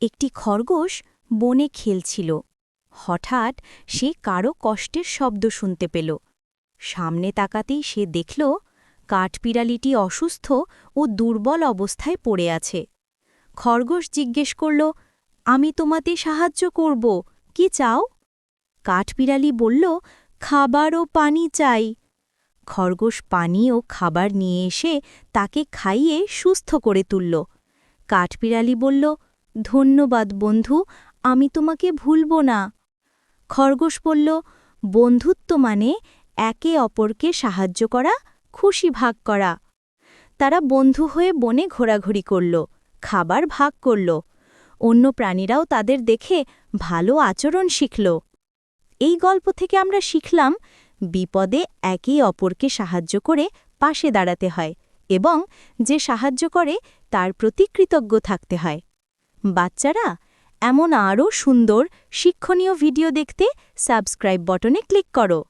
একটি খরগোশ বনে খেলছিল। হঠাৎ সে কারও কষ্টের শব্দ শুনতে পেল। সামনে তাকাতেই সে দেখল কাঠপিড়ালিটি অসুস্থ ও দুর্বল অবস্থায় পড়ে আছে। খরগোশ জিজ্ঞেস করল, আমি তোমাতে সাহায্য করব, কি চাও? কাঠবিড়ালি বলল, খাবার ও পানি চাই। খরগোশ পানি ও খাবার নিয়ে এসে তাকে খাইয়ে সুস্থ করে তুলল। কাঠপিড়ালি বলল ধন্যবাদ বন্ধু, আমি তোমাকে ভুলব না। খরগোশ বলল, বন্ধুত্ব মানে একে অপরকে সাহায্য করা, খুশি ভাগ করা। তারা বন্ধু হয়ে বনে ঘোরাঘুরি করল, খাবার ভাগ করল। অন্য প্রাণীরাও তাদের দেখে ভালো আচরণ শিখল। এই গল্প থেকে আমরা শিখলাম, বিপদে একে অপরকে সাহায্য করে পাশে দাঁড়াতে হয় এবং যে সাহায্য করে তার প্রতি কৃতজ্ঞ থাকতে হয়। বাচ্চারা এমন আরও সুন্দর শিক্ষণীয় ভিডিও দেখতে সাবস্ক্রাইব বটনে ক্লিক করো।